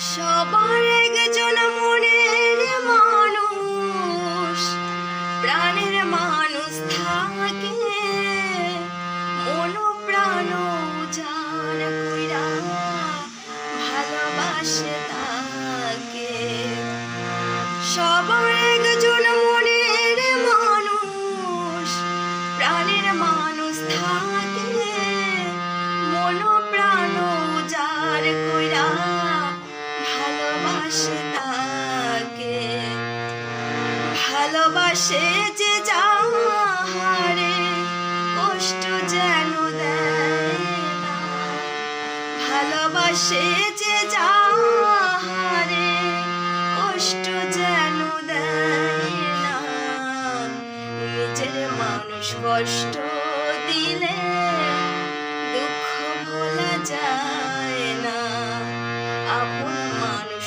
সবার একজন মনের মানুষ, প্রাণের মানুষ থাকে। মন প্রাণ যার কইরা ভালোবাসে তাকে। সবার একজন ভালোবাসে যে যাহারে কষ্ট যেন ভালোবাসে যে যাহারে কষ্ট যেন না। নিজের মানুষ কষ্ট দিলে দুঃখ ভোলা যায় না। আপন মানুষ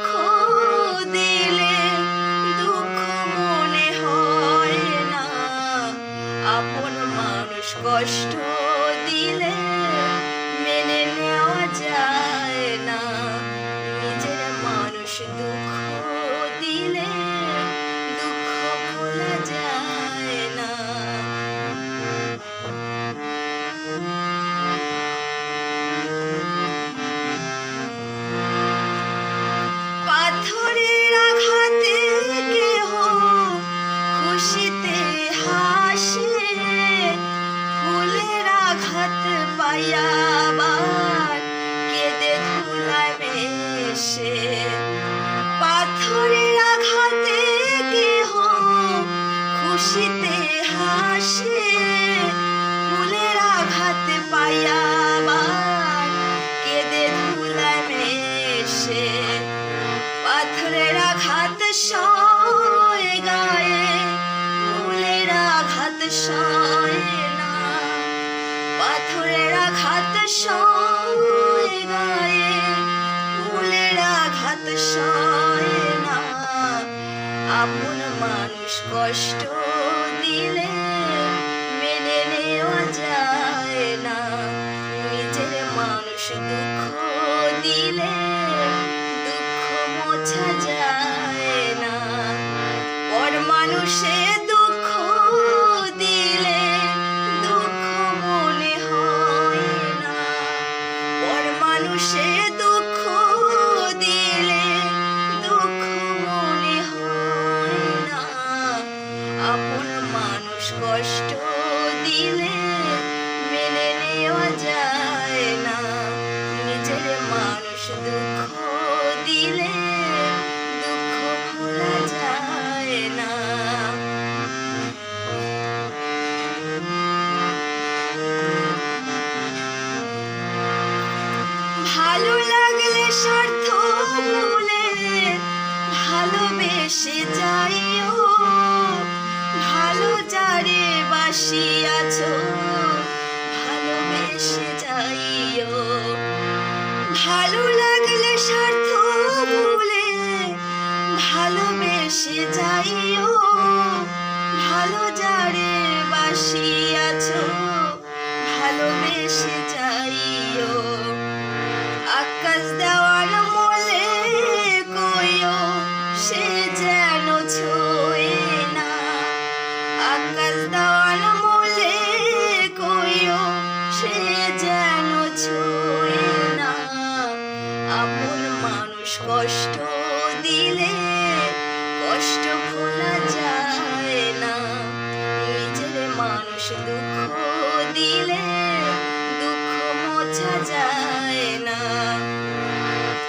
পাইয়াবার কেঁদে ধুলায় মেশে পাথরের আঘাতে কেহ খুশিতে হাসে। ফুলের আঘাত পাইয়াবার কেঁদে ধুলায় মেশে পাথরের আঘাত সয় গায়ে, ফুলের আঘাত সয় পাথরের আঘাত সয় গায়ে ফুলের আঘাত সয় না। আপন মানুষ কষ্ট দিলে মেনে নেওয়া যায় না। নিজের মানুষ দুঃখ দিলে দুঃখ মোছা যায় না। পর মানুষে কষ্ট দিলে মেনে নেওয়া যায় না। নিজের মানুষ দুঃখ দিলে দুঃখ ভোলা যায় না। ভালো লাগলে স্বার্থ ভুলে ভালোবেসে যাইও যারে বাসিয়াছ ভালোবেসে যাইও। ভালো লাগলে স্বার্থ ভুলে ভালোবেসে যাইও। ভালো যারে বাসিয়াছ, ভালোবেসে যাইও। আকাশ দেওয়ার মোলে কইও, সে যেন ছোয়ে কষ্ট দিলে কষ্ট ভোলা যায় না। নিজের মানুষ দুঃখ দিলে দুঃখ মোছা যায় না।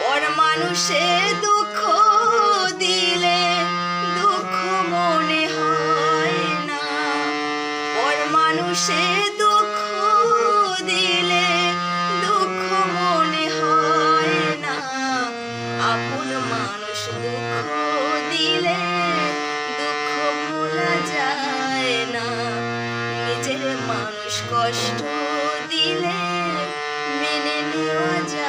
পর মানুষে দুঃখ দিলে কষ্টের মানুষ কষ্ট দিলে মেনে নেওয়া যায়।